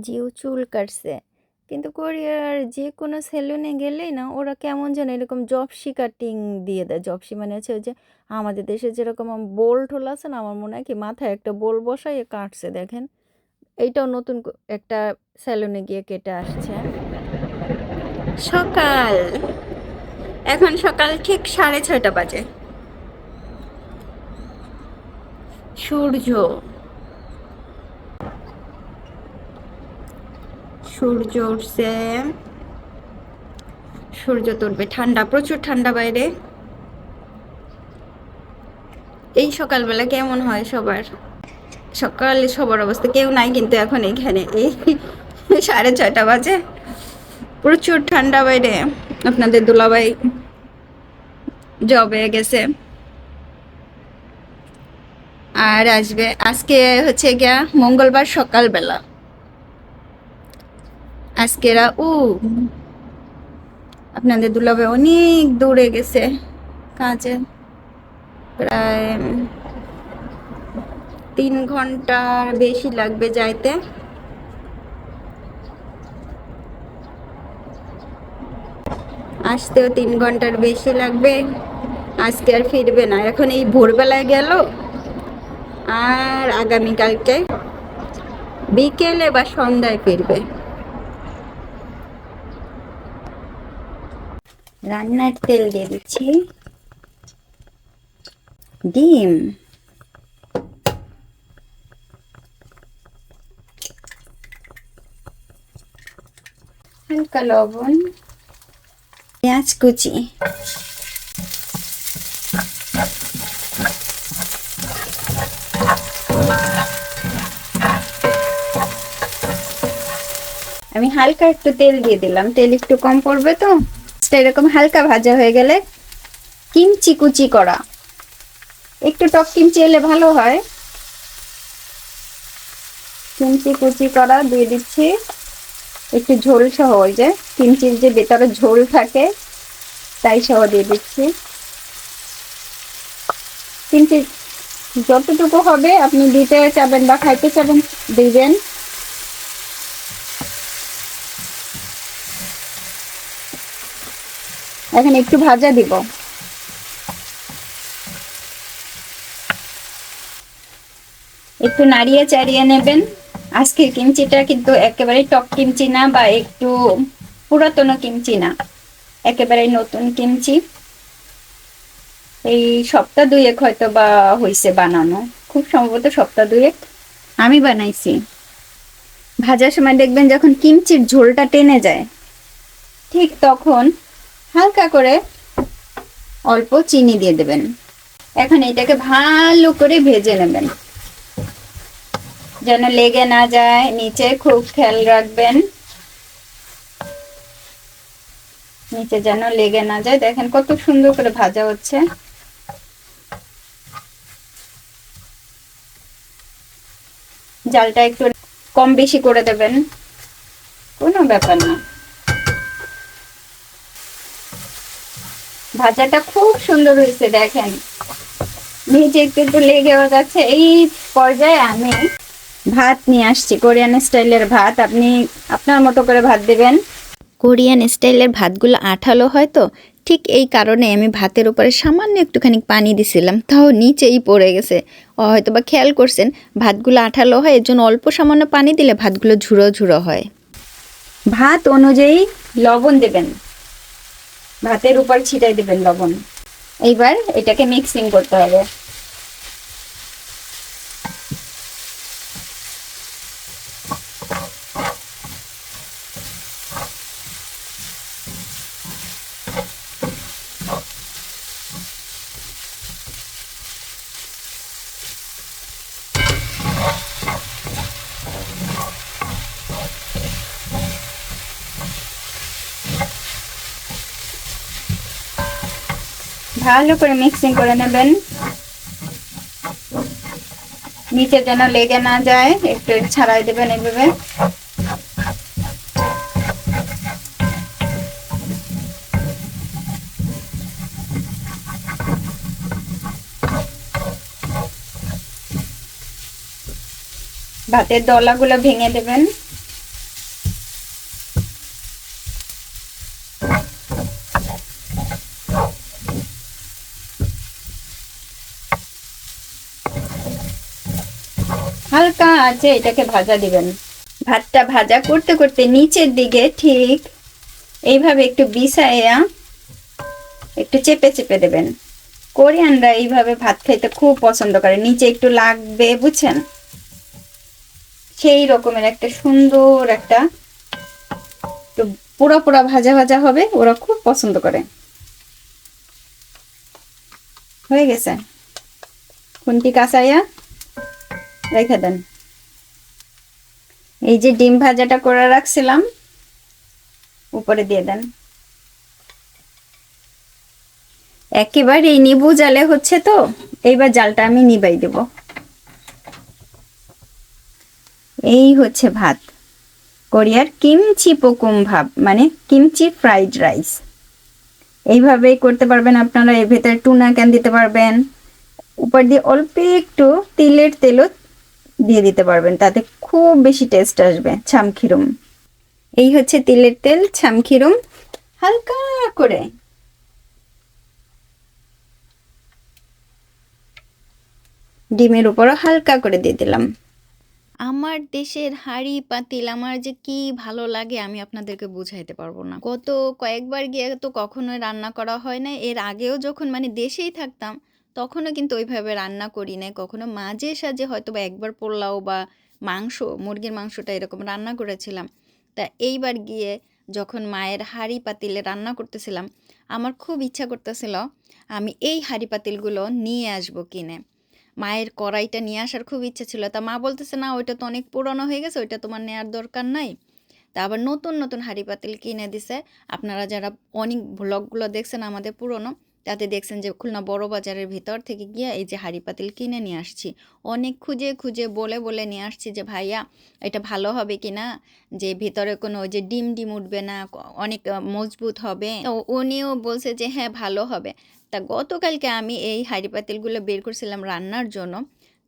জিও চুল কাটছে। কিন্তু কোরিয়ার যে কোনো সেলুনে গেলেই না, ওরা কেমন যেন এরকম জপসি কাটিং দিয়ে দেয়। জপসি মানে হচ্ছে ওই যে আমাদের দেশে যেরকম বোল টোল আছে না, আমার মনে হয় কি মাথায় একটা বোল বসাই কাটছে, দেখেন। এইটাও নতুন একটা সেলুনে গিয়ে কেটে আসছে। সকাল। এখন সকাল ঠিক সাড়ে ছয়টা বাজে। সূর্য। সূর্য উঠছে। সূর্য তুলবে ঠান্ডা, প্রচুর ঠান্ডা বাইরে। এই সকালবেলা কেমন হয় সবার? সকালে সবার অবস্থা, কেউ নাই কিন্তু এখন এখানে। এই সাড়ে ছয়টা বাজে। প্রচুর ঠান্ডা বাইরে। আপনাদের দুলাভাই জবে গেছে। আর আসবে, আজকে হচ্ছে গিয়া মঙ্গলবার সকালবেলা। আজকেরা ও আপনাদের দুলাবে অনেক দূরে গেছে কাজে। প্রায় তিন ঘণ্টার বেশি লাগবে যাইতে। আসতেও তিন ঘণ্টার বেশি লাগবে। আজকে আর ফিরবে না। এখন এই ভোরবেলায় গেল। আর আগামীকালকে বিকেলে বা সন্ধ্যায় ফিরবে। রান্নার তেল দিয়ে দিচ্ছি। ডিম। হালকা লবণ। পেঁয়াজ কুচি। আমি হালকা একটু তেল দিয়ে দিলাম। তেল একটু কম পড়বে তো? মাছটা এরকম হালকা ভাজা হয়ে গেলে কিমচি কুচি করা। একটু টক কিমচি এলে ভালো হয়। কিমচি কুচি করা দিয়ে দিচ্ছি একটু ঝোল সহ, ওই যে কিমচির যে ভেতরে ঝোল থাকে, তাই সহ দিয়ে দিচ্ছি। কিমচি যতটুকু হবে, আপনি দিতে চাবেন বা খাইতে চাবেন, দিবেন। এখন একটু ভাজা দিব। একটু নাড়িয়ে চাড়িয়ে নেবেন। আজকের কিমচিটা কিন্তু একেবারে টক কিমচি না বা একটু পুরাতন কিমচি না। একেবারে নতুন কিমচি। এই সপ্তাহ দুয়েক হয়তো বা হয়েছে বানানো। খুব সম্ভবত সপ্তাহ দুয়েক। আমি বানাইছি। ভাজার সময় দেখবেন যখন কিমচির ঝোলটা টেনে যায়, ঠিক তখন হালকা করে অল্প চিনি দিয়ে দেবেন। এখন এটাকে ভালো করে ভেজে নেবেন। যেন লেগে না যায়, নিচে খুব খেয়াল রাখবেন। নিচে যেন লেগে না যায়, দেখেন কত সুন্দর করে ভাজা হচ্ছে। জালটা একটু কম বেশি করে দেবেন। কোনো ব্যাপার না। ভাজাটা খুব সুন্দর হয়েছে, দেখেন। নিচে একটু একটু লেগেও যাচ্ছে। এই পর্যায়ে আমি ভাত নিয়ে আসছি, কোরিয়ান স্টাইলের ভাত। আপনি আপনার মতো করে ভাত দেবেন। কোরিয়ান স্টাইলের ভাতগুলো আঠালো হয় তো, ঠিক এই কারণে আমি ভাতের উপরে সামান্য একটুখানি পানি দিছিলাম, তাও নিচেই পড়ে গেছে। ও হয়তো বা খেয়াল করছেন, ভাতগুলো আঠালো হয়, এর জন্য অল্প সামান্য পানি দিলে ভাতগুলো ঝুড়ো ঝুড়ো হয়। ভাত অনুযায়ী লবণ দেবেন। ভাতের উপর ছিটাই দেবেন লবণ। এইবার এটাকে মিক্সিং করতে হবে। ভালো করে মিক্সিং করে নেবেন। নিচে যেন লেগে না যায়, একটু ছাড়াই দেবেন এইভাবে। ভাতের দলাগুলো ভেঙে দেবেন। সাহায্যে এটাকে ভাজা দিবেন। ভাতটা ভাজা করতে করতে নিচের দিকে ঠিক এইভাবে একটু বিছাইয়া একটু চেপে চেপে দেবেন। কোরিয়ানরা এইভাবে ভাত খাইতে খুব পছন্দ করে, নিচে একটু লাগবে, বুঝছেন? সেই রকমের একটা সুন্দর একটা একটু পুরো পুরো ভাজা ভাজা হবে, ওরা খুব পছন্দ করে। হয়ে গেছে। খুন্তি কাঁচাইয়া রেখে দেন। এই যে ডিম ভাজাটা করে রাখছিলাম, উপরে দিয়ে দেন। একেবারে এই নিবু জালে হচ্ছে তো, এইবার জালটা আমি নিবাই দেব। এই হচ্ছে ভাত। কোরিয়ার কিমচি পোকুম ভাব মানে কিমচি ফ্রাইড রাইস। এইভাবেই করতে পারবেন আপনারা, এর ভেতরে টুনা ক্যান দিতে পারবেন। উপর দিয়ে অল্প একটু তিলের তেলও দিয়ে দিতে পারবেন, তাতে খুব বেশি টেস্ট আসবে ছামখিরুম এই হচ্ছে তিলের তেল ছামখিরুম হালকা করে। ডিমের উপরও হালকা করে দিয়ে দিলাম। আমার দেশের হাঁড়ি পাতিল, আমার যে কি ভালো লাগে আমি আপনাদেরকে বুঝাইতে পারব না। গত কয়েকবার গিয়ে তো কখনোই রান্না করা হয় না এর আগেও যখন মানে দেশেই থাকতাম তখনও কিন্তু ওইভাবে রান্না করি নাই। কখনো মাঝে সাঝে হয়তো বা একবার পোলাও বা মাংস, মুরগির মাংসটা এরকম রান্না করেছিলাম। তা এইবার গিয়ে যখন মায়ের হাঁড়ি পাতিলে রান্না করতেছিলাম, আমার খুব ইচ্ছা করতেছিল আমি এই হাঁড়ি পাতিলগুলো নিয়ে আসব কিনে। মায়ের কড়াইটা নিয়ে আসার খুব ইচ্ছা ছিল। তা মা বলতেছে, না, ওইটা তো অনেক পুরনো হয়ে গেছে, ওইটা তোমার নেওয়ার দরকার নাই। তা আবার নতুন নতুন হাঁড়ি পাতিল কিনে দিছে। আপনারা যারা অনেক ব্লগগুলো দেখছেন আমাদের পুরনো তাতে দেখছেন যে খুলনা বড় বাজারের ভিতর থেকে গিয়ে এই যে হাড়ি পাতিল কিনে নিয়ে আসছি। অনেক খুঁজে খুঁজে বলে বলে নিয়ে আসছি যে, ভাইয়া, এটা ভালো হবে কি না? যে ভিতরে কোনো যে ডিম ডিম উঠবে না অনেক মজবুত হবে। উনিও বলছে যে হ্যাঁ ভালো হবে। তা গতকালকে আমি এই হাঁড়ি পাতিলগুলো বের করছিলাম রান্নার জন্য।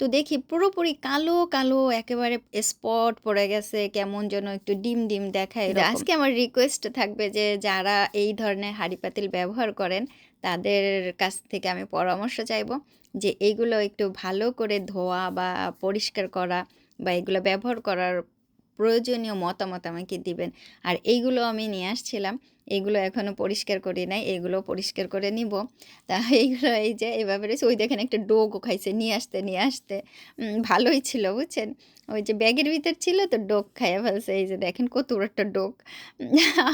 তো দেখি পুরোপুরি কালো কালো একেবারে স্পট পড়ে গেছে কেমন যেন একটু ডিম ডিম দেখায় আজকে আমার রিকোয়েস্ট থাকবে যে যারা এই ধরনের হাঁড়ি পাতিল ব্যবহার করেন তাদের কাছ থেকে আমি পরামর্শ চাইব যে এইগুলো একটু ভালো করে ধোয়া বা পরিষ্কার করা বা এগুলো ব্যবহার করার প্রয়োজনীয় মতামত আমাকে দিবেন। আর এইগুলো আমি নিয়ে আসছিলাম এগুলো এখনও পরিষ্কার করি নাই এগুলো পরিষ্কার করে নিব। তা এইগুলো এই যে এভাবে রয়েছে, ওই দেখেন একটা ডোগও খাইছে নিয়ে আসতে নিয়ে আসতে। ভালোই ছিল, বুঝছেন? ওই যে ব্যাগের ভিতর ছিল তো ডোক খাইয়া ফেলছে, এই যে দেখেন কত একটা ডোক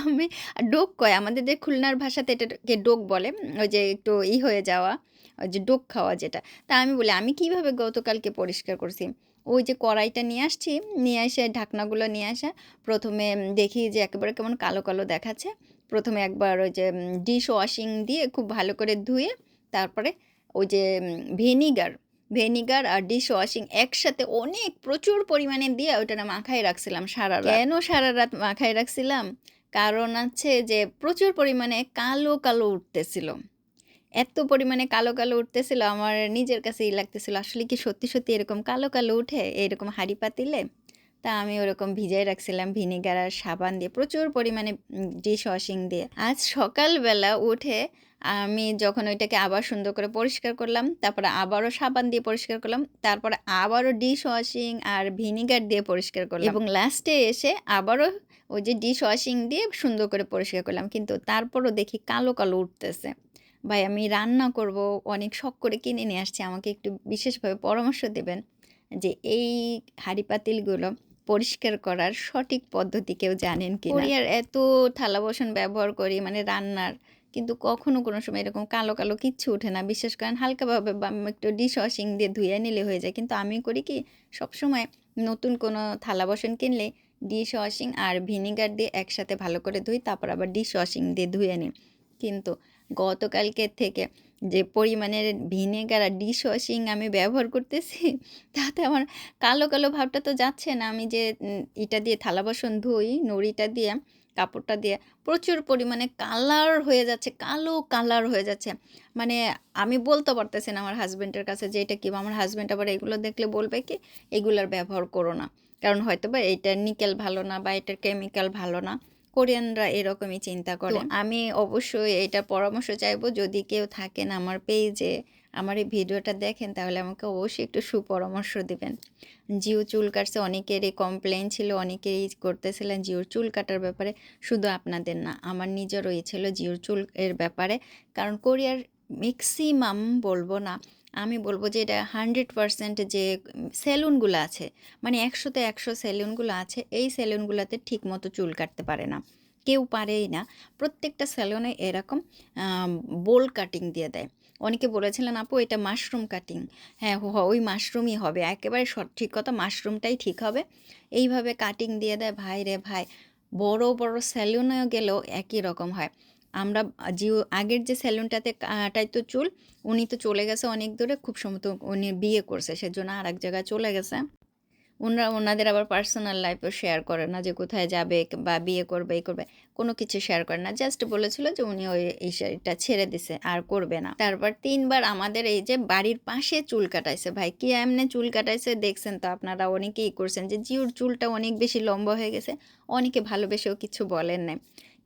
আমি ডোক কয়? আমাদের যে খুলনার ভাষাতে এটাকে ডোক বলে, ওই যে একটু ই হয়ে যাওয়া, ওই যে ডোক খাওয়া যেটা। তা আমি বলি, আমি কীভাবে গতকালকে পরিষ্কার করছি? ওই যে কড়াইটা নিয়ে আসছি, নিয়ে এসে ঢাকনাগুলো নিয়ে আসা। প্রথমে দেখি যে একেবারে কেমন কালো কালো দেখাচ্ছে। প্রথমে একবার ওই যে ডিশ ওয়াশিং দিয়ে খুব ভালো করে ধুয়ে, তারপরে ওই যে ভিনিগার ভিনিগার আর ডিশ ওয়াশিং একসাথে অনেক প্রচুর পরিমাণে দিয়ে ওইটা না মাখায় রাখছিলাম সারা রাত। কেন সারা রাত মাখায় রাখছিলাম? কারণ আছে যে প্রচুর পরিমাণে কালো কালো উঠতেছিল। এত পরিমাণে কালো কালো উঠতেছিল, আমার নিজের কাছেই লাগতেছিল। আসলে কি সত্যি সত্যি এরকম কালো কালো উঠে এরকম হাঁড়ি পাতিলে? তা আমি ওরকম ভিজাই রাখছিলাম ভিনেগার আর সাবান দিয়ে, প্রচুর পরিমাণে ডিশ ওয়াশিং দিয়ে। আজ সকালবেলা উঠে আমি যখন ওইটাকে আবার সুন্দর করে পরিষ্কার করলাম, তারপরে আবারও সাবান দিয়ে পরিষ্কার করলাম, তারপরে আবারও ডিশ ওয়াশিং আর ভিনিগার দিয়ে পরিষ্কার করলাম। এবং লাস্টে এসে আবারও ওই যে ডিশ ওয়াশিং দিয়ে সুন্দর করে পরিষ্কার করলাম, কিন্তু তারপরও দেখি কালো কালো উঠতেছে। ভাই, আমি রান্না করব, অনেক শখ করে কিনে নিয়ে আসছি, আমাকে একটু বিশেষভাবে পরামর্শ দেবেন যে এই হাঁড়ি পাতিলগুলো পরিষ্কার করার সঠিক পদ্ধতি কেউ জানেন কি কোরিয়ার এত থালা বাসন ব্যবহার করি মানে রান্নার, কিন্তু কখনো কোনো সময় এরকম কালো কালো কিচ্ছু ওঠে না। বিশেষ করেন হালকাভাবে একটু ডিশ ওয়াশিং দিয়ে ধুয়ে নিলে হয়ে যায়। কিন্তু আমি করি কি, সবসময় নতুন কোনো থালা বাসন কিনলে ডিশ ওয়াশিং আর ভিনিগার দিয়ে একসাথে ভালো করে ধুই, তারপর আবার ডিশ ওয়াশিং দিয়ে ধুয়ে নিই। কিন্তু গতকালকের থেকে যে পরিমাণের ভিনেগার আর ডিশ ওয়াশিং আমি ব্যবহার করতেছি, তাতে আমার কালো কালো ভাবটা তো যাচ্ছে না। আমি যে ইটা দিয়ে থালা বাসন ধুই, নড়িটা দিয়ে, কাপড়টা দিয়ে, প্রচুর পরিমাণে কালার হয়ে যাচ্ছে, কালো কালার হয়ে যাচ্ছে। মানে আমি বলতে পারতেছি না আমার হাজব্যান্ডের কাছে যে এটা কি আমার হাজব্যান্ড আবার এগুলো দেখলে বলবে কি, এগুলোর ব্যবহার করো না। কারণ হয়তো বা এটার নিকেল ভালো না বা এটার কেমিক্যাল ভালো না। কোরিয়ানরা এরকমই চিন্তা করে। আমি অবশ্যই এটা পরামর্শ চাইব যদি কেউ থাকেন আমার পেজে আমার এই ভিডিওটা দেখেন তাহলে আমাকে অবশ্যই একটু সুপরামর্শ দিবেন। জিও চুল কাটছে অনেকেরই কমপ্লেন ছিল অনেকেই করতেছিলেন জিওর চুল কাটার ব্যাপারে। শুধু আপনাদের না আমার নিজেরও এই ছিল জিওর চুল এর ব্যাপারে। কারণ কোরিয়ার ম্যাক্সিমাম বলব না আমি বলব যে এটা হান্ড্রেড পারসেন্ট যে সেলুনগুলো আছে মানে একশোতে একশো সেলুনগুলো আছে, এই সেলুনগুলোতে ঠিক মতো চুল কাটতে পারে না। কেউ পারেই না। প্রত্যেকটা সেলুনে এরকম বোল কাটিং দিয়ে দেয়। অনেকে বলেছিলেন, আপু, এটা মাশরুম কাটিং। হ্যাঁ হ- ওই মাশরুমই হবে। একেবারে সঠিক কথা, মাশরুমটাই ঠিক হবে। এইভাবে কাটিং দিয়ে দেয়, ভাই রে ভাই, বড় বড় সেলুনেও গেলেও একই রকম হয়। আমরা জিও আগের যে সেলুনটাতে কাটাইতো চুল, উনি তো চলে গেছে অনেক দূরে, খুব সম্ভবত উনি বিয়ে করছে, সেজন্য আর এক জায়গায় চলে গেছে। ওনারা ওনাদের আবার পার্সোনাল লাইফও শেয়ার করে না যে কোথায় যাবে বা বিয়ে করবে এই করবে, কোনো কিছু শেয়ার করে না। জাস্ট বলেছিল যে উনি ওই, এই শাড়িটা ছেড়ে দিছে, আর করবে না। তারপর তিনবার আমাদের এই যে বাড়ির পাশে চুল কাটাইছে, ভাই, কি এমনি চুল কাটাইছে দেখছেন তো আপনারা, অনেকেই করছেন যে জিওর চুলটা অনেক বেশি লম্বা হয়ে গেছে, অনেকে ভালোবেসেও কিছু বলেন নাই।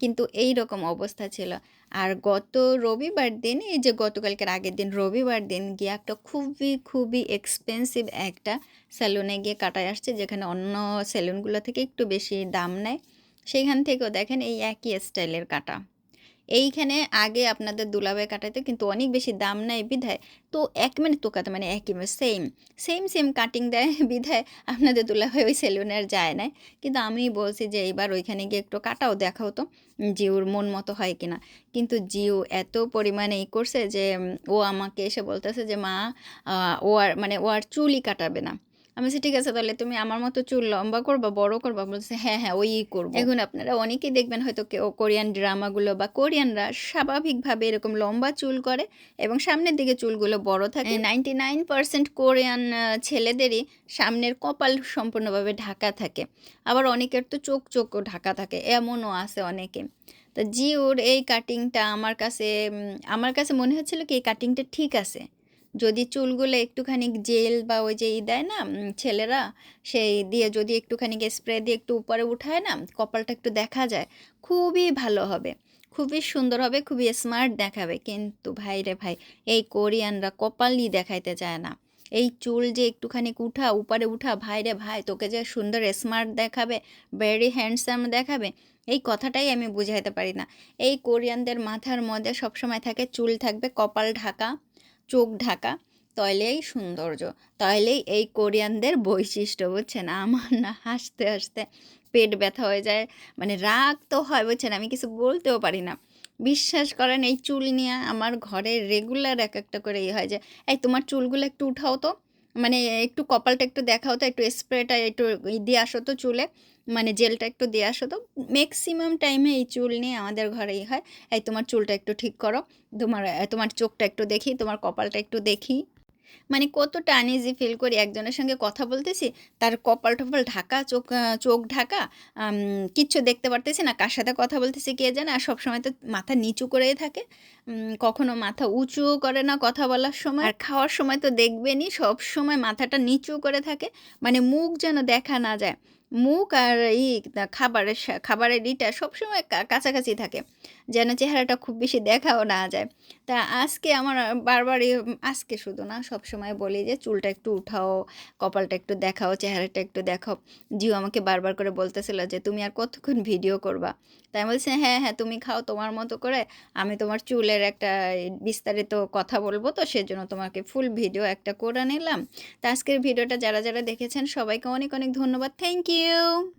কিন্তু এই রকম অবস্থা ছিল। আর গত রবিবার দিন, এই যে গতকালকের আগের দিন রবিবার দিন গিয়ে একটা খুবই খুবই এক্সপেন্সিভ একটা স্যালুনে গিয়ে কাটায় আসছে, যেখানে অন্য সেলুনগুলো থেকে একটু বেশি দাম নেয়। সেইখান থেকেও দেখেন এই একই স্টাইলের কাটা। এইখানে আগে আপনাদের দুলাভাই কাটাইতে, কিন্তু অনেক বেশি দাম নেয় বিধায়। তো এক মিনিট তো কাটা মানে একই সেম সেম সেম কাটিং দেয় বিধায় আপনাদের দুলাভাই ওই সেলুনে আর যায় না কিন্তু আমি বলছি যে এইবার ওইখানে গিয়ে একটু কাটাও, দেখাও তো, জিওর মন মতো হয় কিনা। কিন্তু জিও এত পরিমাণে ই করছে যে ও আমাকে এসে বলতেছে যে, মা ও আর মানে ও আর চুলই কাটাবে না। আমি বলছি ঠিক আছে তাহলে তুমি আমার মতো চুল লম্বা করবা বড় করবা? বলছে হ্যাঁ হ্যাঁ ওই করব। এখন আপনারা অনেকেই দেখবেন হয়তো কেউ কোরিয়ান ড্রামাগুলো বা কোরিয়ানরা স্বাভাবিকভাবে এরকম লম্বা চুল করে এবং সামনের দিকে চুলগুলো বড় থাকে। নাইনটি নাইন পার্সেন্ট কোরিয়ান ছেলেদেরই সামনের কপাল সম্পূর্ণভাবে ঢাকা থাকে। আবার অনেকের তো চোখ চোখও ঢাকা থাকে এমনও আছে অনেকে। তো জিওর এই কাটিংটা আমার কাছে আমার কাছে মনে হচ্ছিল কি এই কাটিংটা ঠিক আছে। যদি চুলগুলো একটুখানি জেল বা ওই যে ই দেয় না ছেলেরা, সেই দিয়ে যদি একটুখানি স্প্রে দিয়ে একটু উপরে উঠায় না, কপালটা একটু দেখা যায়, খুবই ভালো হবে। খুবই সুন্দর হবে, খুবই স্মার্ট দেখাবে। কিন্তু ভাই রে ভাই, এই কোরিয়ানরা কপালই দেখাইতে চায় না। এই চুল যে একটুখানি উঠা, উপরে উঠা, ভাই রে ভাই, তোকে যে সুন্দর স্মার্ট দেখাবে ভেরি হ্যান্ডসাম দেখাবে, এই কথাটাই আমি বুঝাইতে পারি না। এই কোরিয়ানদের মাথার মধ্যে সবসময় থাকে চুল থাকবে, কপাল ঢাকা। চোখ ঢাকা, তাইলেই সৌন্দর্য, তাইলেই এই কোরিয়ানদের বৈশিষ্ট্য, বুঝছেন? আমার না হাসতে হাসতে পেট ব্যথা হয়ে যায় মানে রাগ তো হয়, বুঝছেন? আমি কিছু বলতেও পারি না। বিশ্বাস করেন, এই চুল নিয়ে আমার ঘরে রেগুলার এক একটা করে ইয়ে হয় যে, এই তোমার চুলগুলো একটু উঠাও তো। মানে একটু কপালটা একটু দেখা হতো একটু স্প্রেটা একটু দিয়ে আসো তো চুলে মানে জেলটা একটু দিয়ে আসো তো। ম্যাক্সিমাম টাইমে এই চুল নিয়ে আমাদের ঘরেই হয়। এই তোমার চুলটা একটু ঠিক করো, তোমার তোমার চোখটা একটু দেখি, তোমার কপালটা একটু দেখি। মানে কতটা আনইজি ফিল করি একজনের সঙ্গে কথা বলতেছি, তার কপাল টপাল ঢাকা, চোখ চোখ ঢাকা কিচ্ছু দেখতে পারতেছি না, কার সাথে কথা বলতেছি কে জানে, আর সবসময় তো মাথা নিচু করেই থাকে। কখনো মাথা উঁচু করে না কথা বলার সময়। আর খাওয়ার সময় তো দেখবেনই সব সময় মাথাটা নিচু করে থাকে মানে মুখ যেন দেখা না যায়। মুখ আর এই খাবারের খাবারের ইটা সবসময় কাছাকাছি থাকে, যেন চেহারাটা খুব বেশি দেখাও না যায়। তা আজকে আমার বারবারই আজকে শুধু না, সবসময় বলি যে চুলটা একটু উঠাও, কপালটা একটু দেখাও, চেহারাটা একটু দেখাও। জিও আমাকে বারবার করে বলতেছিল যে, তুমি আর কতক্ষণ ভিডিও করবা? তাই বলছে হ্যাঁ হ্যাঁ তুমি খাও তোমার মতো করে। আমি তোমার চুলের একটা বিস্তারিত কথা বলব। তো সেজন্য তোমাকে ফুল ভিডিও একটা করে নিলাম। তা আজকের ভিডিওটা যারা যারা দেখেছেন সবাইকে অনেক অনেক ধন্যবাদ। Thank you